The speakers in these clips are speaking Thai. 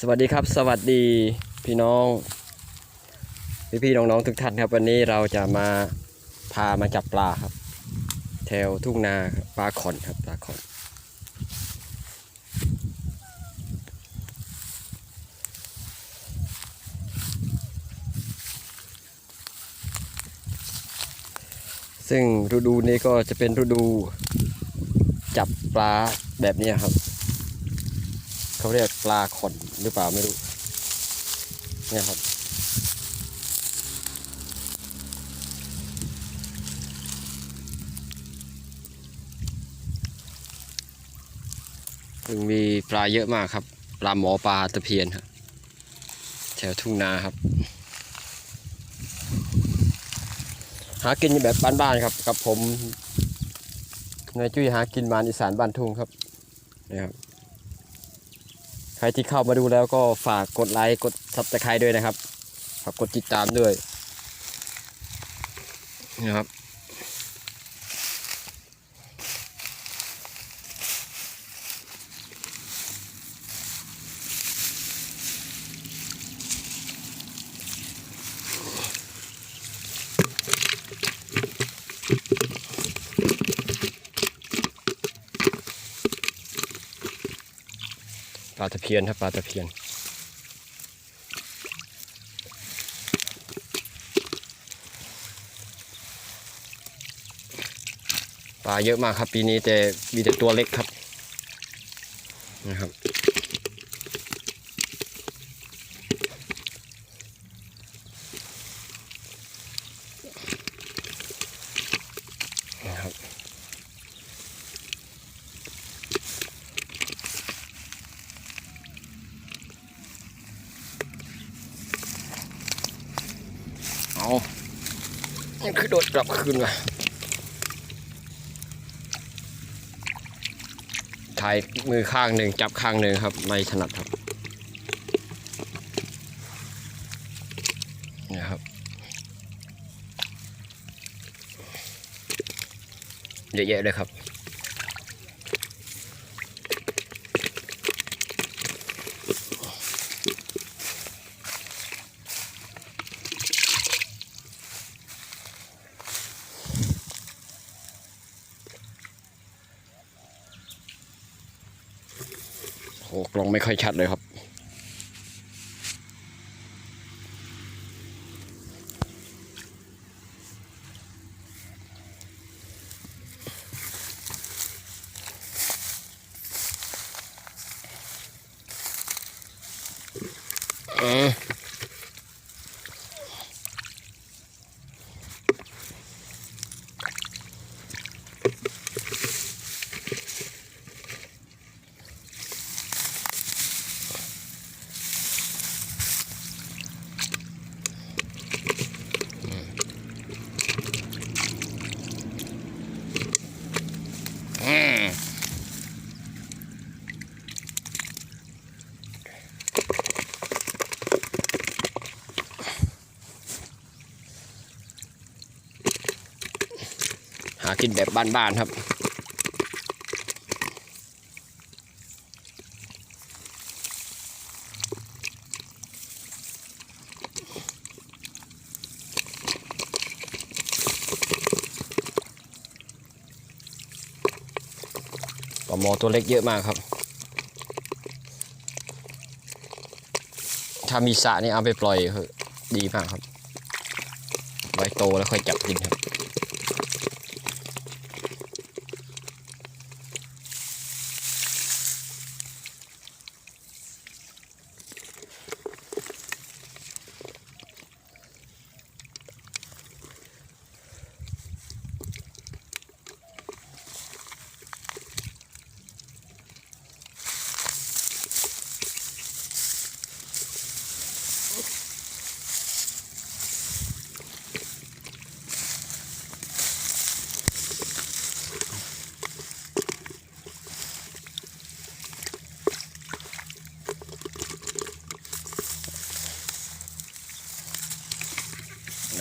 สวัสดีครับ สวัสดีพี่น้อง พี่พี่ๆน้องๆทุกท่านครับ วันนี้เราจะมาพามาจับปลาครับ แถวทุ่งนาปลาขอนครับปลาขอนซึ่งฤดูนี้ก็จะเป็นฤดูจับปลาแบบนี้ครับ เขาเรียกปลาขอนหรือเปล่าไม่รู้เนี่ยครับึงมีปลาเยอะมากครับ ปลาหมอปลาตะเพียนครับแถวทุ่งนาครับ หากินแบบบ้านๆครับ กับผมนายจุ้ยหากินมานอีสานบ้านทุ่งครับนี่ครับ ครที่เข้ามาดูแล้วก็ฝากกดไลค์กดซับสไครต์ด้วยนะครับ ฝากกดติดตามด้วยนะครับ ลาตะเพียนครับปลาตะเพียนปลาเยอะมากครับ ปีนี้แต่มีแต่ตัวเล็กครับนะครับนะครับ ยังคือโดดกลับคืนว่ะถ่ายมือข้างหนึ่งจับข้างหนึ่งครับ ไม่ถนัดครับนี่ครับ เยอะแยะเลยครับ โอ้กล้องไม่ค่อยชัดเลยครับเออ หากินแบบบ้านๆครับปลาหมอตัวเล็กเยอะมากครับ ถ้ามีสระนี่เอาไปปล่อยเถอะดีมากครับ ไว้โตแล้วค่อยจับกินครับ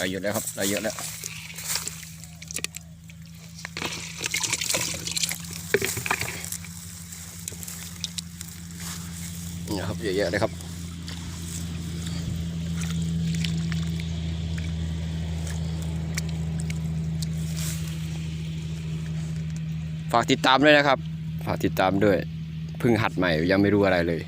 ได้เยอะแล้วครับได้เยอะแล้วนี่ครับเยอะๆเลยครับฝากติดตามด้วยนะครับ ฝากติดตามด้วย เพิ่งหัดใหม่ยังไม่รู้อะไรเลย